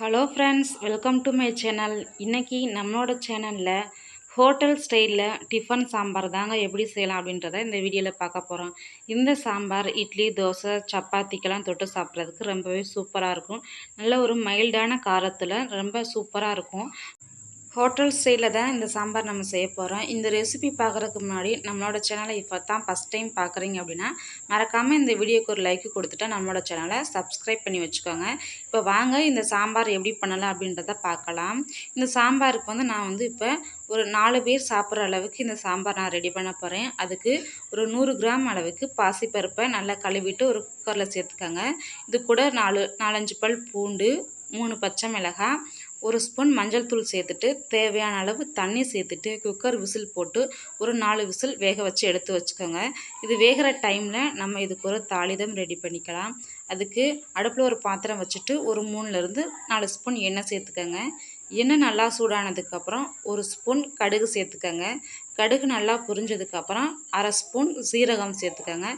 Hello friends welcome to my channel இன்றைக்கி நம்மளோட சேனலில் ஹோட்டல் ஸ்டைலில் டிஃபன் சாம்பார் தாங்க எப்படி செய்யலாம் அப்படின்றத இந்த வீடியோவில் பார்க்க போகிறோம் இந்த சாம்பார் இட்லி தோசை சப்பாத்திக்கெல்லாம் தொட்டு சாப்பிட்றதுக்கு ரொம்பவே சூப்பராக இருக்கும். நல்ல ஒரு மைல்டான காரத்தில் ரொம்ப சூப்பராக இருக்கும். ஹோட்டல் ஸ்டைலில் தான் இந்த சாம்பார் நம்ம செய்ய போகிறோம் இந்த ரெசிபி பார்க்குறதுக்கு முன்னாடி நம்மளோட சேனலை இப்போ தான் ஃபஸ்ட் டைம் பார்க்குறீங்க அப்படின்னா மறக்காமல் இந்த வீடியோக்கு ஒரு லைக் கொடுத்துட்டு நம்மளோட சேனலை சப்ஸ்கிரைப் பண்ணி வச்சுக்கோங்க. இப்போ வாங்க இந்த சாம்பார் எப்படி பண்ணலாம் அப்படின்றத பார்க்கலாம். இந்த சாம்பாருக்கு வந்து நான் வந்து இப்போ ஒரு நாலு பேர் சாப்பிட்ற அளவுக்கு இந்த சாம்பார் நான் ரெடி பண்ண போகிறேன் அதுக்கு ஒரு நூறு கிராம் அளவுக்கு பாசிப்பருப்பை நல்லா கழுவிட்டு ஒரு குக்கரில் சேர்த்துக்கோங்க. இது கூட நாலு நாலஞ்சு பல் பூண்டு மூணு பச்சை மிளகாய் ஒரு ஸ்பூன் மஞ்சள் தூள் சேர்த்துட்டு தேவையான அளவு தண்ணி சேர்த்துட்டு குக்கர் விசில் போட்டு ஒரு நாலு விசில் வேக வச்சு எடுத்து வச்சுக்கோங்க. இது வேகிற டைமில் நம்ம இதுக்கு ஒரு தாளிதம் ரெடி பண்ணிக்கலாம். அதுக்கு அடுப்பில் ஒரு பாத்திரம் வச்சுட்டு ஒரு மூணுலேருந்து நாலு ஸ்பூன் எண்ணெய் சேர்த்துக்கோங்க. எண்ணெய் நல்லா சூடானதுக்கப்புறம் ஒரு ஸ்பூன் கடுகு சேர்த்துக்கோங்க. கடுகு நல்லா புரிஞ்சதுக்கப்புறம் அரை ஸ்பூன் சீரகம் சேர்த்துக்கோங்க.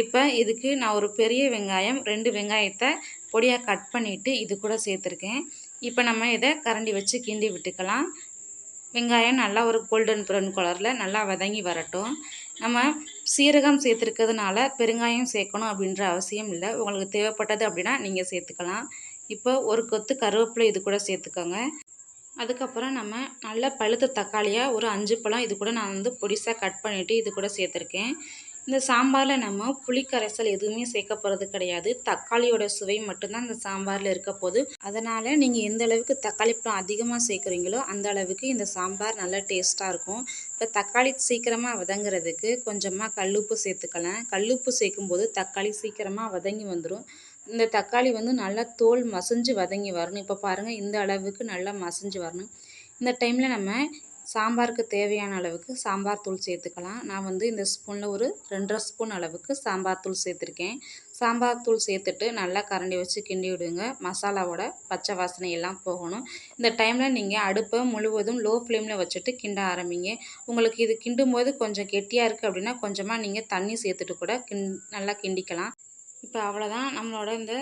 இப்போ இதுக்கு நான் ஒரு பெரிய வெங்காயம் ரெண்டு வெங்காயத்தை பொடியாக கட் பண்ணிவிட்டு இது கூட சேர்த்துருக்கேன். இப்போ நம்ம இதை கரண்டி வச்சு கிண்டி விட்டுக்கலாம். வெங்காயம் நல்லா ஒரு கோல்டன் ப்ரௌன் கலரில் நல்லா வதங்கி வரட்டும். நம்ம சீரகம் சேர்த்துருக்கிறதுனால பெருங்காயம் சேர்க்கணும் அப்படின்ற அவசியம் இல்லை. உங்களுக்கு தேவைப்பட்டது அப்படின்னா நீங்கள் சேர்த்துக்கலாம். இப்போ ஒரு கொத்து கருவேப்பிலை இது கூட சேர்த்துக்கோங்க. அதுக்கப்புறம் நம்ம நல்ல பழுத்த தக்காளியாக ஒரு அஞ்சு பழம் இது கூட நான் வந்து பொடிசாக கட் பண்ணிவிட்டு இது கூட சேர்த்துருக்கேன். இந்த சாம்பாரில் நம்ம புளிக்கரைசல் எதுவுமே சேர்க்க போகிறது கிடையாது. தக்காளியோட சுவை மட்டும்தான் இந்த சாம்பாரில் இருக்க போது அதனால் நீங்கள் எந்த அளவுக்கு தக்காளி பழம் அதிகமாக சேர்க்குறீங்களோ அந்த அளவுக்கு இந்த சாம்பார் நல்லா டேஸ்ட்டாக இருக்கும். இப்போ தக்காளி சீக்கிரமாக வதங்குறதுக்கு கொஞ்சமாக கல்லுப்பு சேர்த்துக்கலாம். கல்லுப்பு சேர்க்கும்போது தக்காளி சீக்கிரமாக வதங்கி வந்துடும் இந்த தக்காளி வந்து நல்லா தோல் மசிஞ்சு வதங்கி வரணும். இப்போ பாருங்கள் இந்த அளவுக்கு நல்லா மசிஞ்சு வரணும். இந்த டைமில் நம்ம சாம்பாருக்கு தேவையான அளவுக்கு சாம்பார் தூள் சேர்த்துக்கலாம். நான் வந்து இந்த ஸ்பூனில் ஒரு ரெண்டரை ஸ்பூன் அளவுக்கு சாம்பார் தூள் சேர்த்துருக்கேன். சாம்பார் தூள் சேர்த்துட்டு நல்லா கரண்டி வச்சு கிண்டி விடுங்க. மசாலாவோட பச்சை வாசனை எல்லாம் போகணும். இந்த டைமில் நீங்கள் அடுப்பை முழுவதும் லோ ஃப்ளேமில் வச்சுட்டு கிண்ட ஆரம்பிங்க. உங்களுக்கு இது கிண்டும் போது கொஞ்சம் கெட்டியாக இருக்குது அப்படின்னா கொஞ்சமாக நீங்கள் தண்ணி சேர்த்துட்டு கூட கிண் நல்லா கிண்டிக்கலாம். இப்போ அவ்வளோதான் நம்மளோட இந்த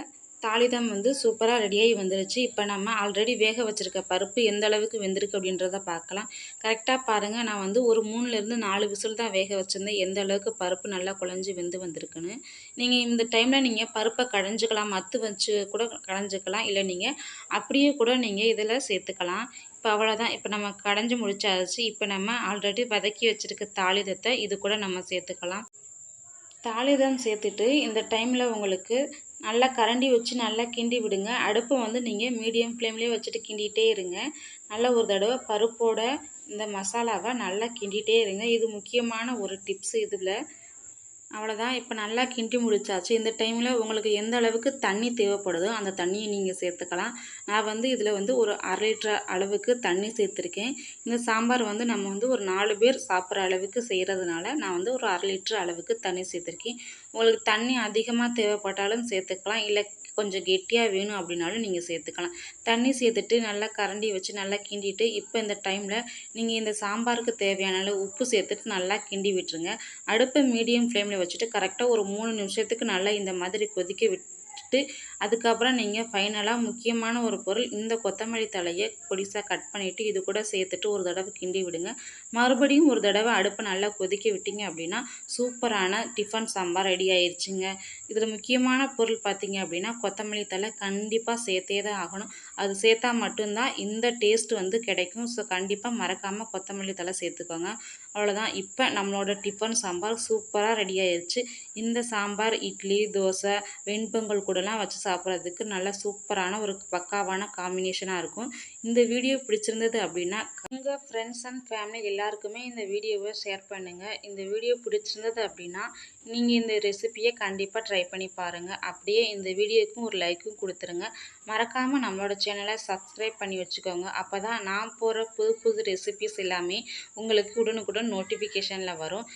தாளிதம் வந்து சூப்பராக ரெடியாகி வந்துருச்சு. இப்போ நம்ம ஆல்ரெடி வேக வச்சுருக்க பருப்பு எந்த அளவுக்கு வெந்திருக்கு அப்படின்றத பார்க்கலாம். கரெக்டாக பாருங்கள் நான் வந்து ஒரு மூணுலேருந்து நாலு விசில் தான் வேக வச்சுருந்தேன். எந்த அளவுக்கு பருப்பு நல்லா குழஞ்சி வெந்து வந்திருக்குன்னு. நீங்கள் இந்த டைமில் நீங்கள் பருப்பை கடைஞ்சிக்கலாம் மத்து வச்சு கூட கடைஞ்சிக்கலாம். இல்லை நீங்கள் அப்படியே கூட நீங்கள் இதில் சேர்த்துக்கலாம். இப்போ அவ்வளோதான் இப்போ நம்ம கடைஞ்சி முடிச்சாச்சு. இப்போ நம்ம ஆல்ரெடி வதக்கி வச்சுருக்க தாளிதத்தை இது கூட நம்ம சேர்த்துக்கலாம். தாளிதம் சேர்த்துட்டு இந்த டைமில் உங்களுக்கு நல்லா கரண்டி வச்சு நல்லா கிண்டி விடுங்க. அடுப்பை வந்து நீங்கள் மீடியம் ஃப்ளேம்லேயே வச்சுட்டு கிண்டிகிட்டே இருங்க. நல்லா ஒரு தடவை பருப்போட இந்த மசாலாவை நல்லா கிண்டிகிட்டே இருங்க. இது முக்கியமான ஒரு டிப்ஸ் இதில். அவ்வளோதான் இப்போ நல்லா கிண்டி முடிச்சாச்சு. இந்த டைமில் உங்களுக்கு எந்த அளவுக்கு தண்ணி தேவைப்படுதோ அந்த தண்ணியை நீங்கள் சேர்த்துக்கலாம். நான் வந்து இதில் வந்து ஒரு அரை லிட்டர் அளவுக்கு தண்ணி சேர்த்துருக்கேன். இந்த சாம்பார் வந்து நம்ம வந்து ஒரு நாலு பேர் சாப்பிட்ற அளவுக்கு செய்கிறதுனால நான் வந்து ஒரு அரை லிட்டர் அளவுக்கு தண்ணி சேர்த்துருக்கேன். உங்களுக்கு தண்ணி அதிகமாக தேவைப்பட்டாலும் சேர்த்துக்கலாம். இல்லை கொஞ்சம் கெட்டியாக வேணும் அப்படின்னாலும் நீங்கள் சேர்த்துக்கலாம். தண்ணி சேர்த்துட்டு நல்லா கரண்டி வச்சு நல்லா கிண்டிட்டு இப்போ இந்த டைமில் நீங்கள் இந்த சாம்பாருக்கு தேவையான அளவு உப்பு சேர்த்துட்டு நல்லா கிண்டி விட்டுருங்க. அடுப்பை மீடியம் ஃப்ளேமில் வச்சுட்டு கரெக்டாக ஒரு மூணு நிமிஷத்துக்கு நல்லா இந்த மாதிரி கொதிக்க விட்டு வச்சுட்டு அதுக்கப்புறம் நீங்கள் ஃபைனலாக முக்கியமான ஒரு பொருள் இந்த கொத்தமல்லி தலையை பொடிசாக கட் பண்ணிவிட்டு இது கூட சேர்த்துட்டு ஒரு தடவை கிண்டி விடுங்க. மறுபடியும் ஒரு தடவை அடுப்பை நல்லா கொதிக்க விட்டீங்க அப்படின்னா சூப்பரான டிஃபன் சாம்பார் ரெடி ஆயிடுச்சுங்க இதில் முக்கியமான பொருள் பார்த்தீங்க அப்படின்னா கொத்தமல்லி தலை கண்டிப்பாக சேர்த்தே தான் ஆகணும். அது சேர்த்தா மட்டும்தான் இந்த டேஸ்ட் வந்து கிடைக்கும். ஸோ கண்டிப்பாக மறக்காமல் கொத்தமல்லி தலை சேர்த்துக்கோங்க. அவ்வளோதான் இப்போ நம்மளோட டிஃபன் சாம்பார் சூப்பராக ரெடி ஆயிடுச்சு இந்த சாம்பார் இட்லி தோசை வெண்பொங்கல் கூடலாம் வச்சு சாப்பிட்றதுக்கு நல்ல சூப்பரான ஒரு பக்காவான காம்பினேஷனாக இருக்கும். இந்த வீடியோ பிடிச்சிருந்தது அப்படின்னா உங்கள் ஃப்ரெண்ட்ஸ் அண்ட் ஃபேமிலி எல்லாருக்குமே இந்த வீடியோவை ஷேர் பண்ணுங்கள் இந்த வீடியோ பிடிச்சிருந்தது அப்படின்னா நீங்கள் இந்த ரெசிப்பியை கண்டிப்பாக ட்ரை பண்ணி பாருங்கள் அப்படியே இந்த வீடியோக்கும் ஒரு லைக்கும் கொடுத்துருங்க. மறக்காமல் நம்மளோட சேனலை சப்ஸ்கிரைப் பண்ணி வச்சுக்கோங்க. அப்போ தான் நான் போகிற புது புது ரெசிபிஸ் எல்லாமே உங்களுக்கு உடனுக்குடன் நோட்டிஃபிகேஷனில் வரும்.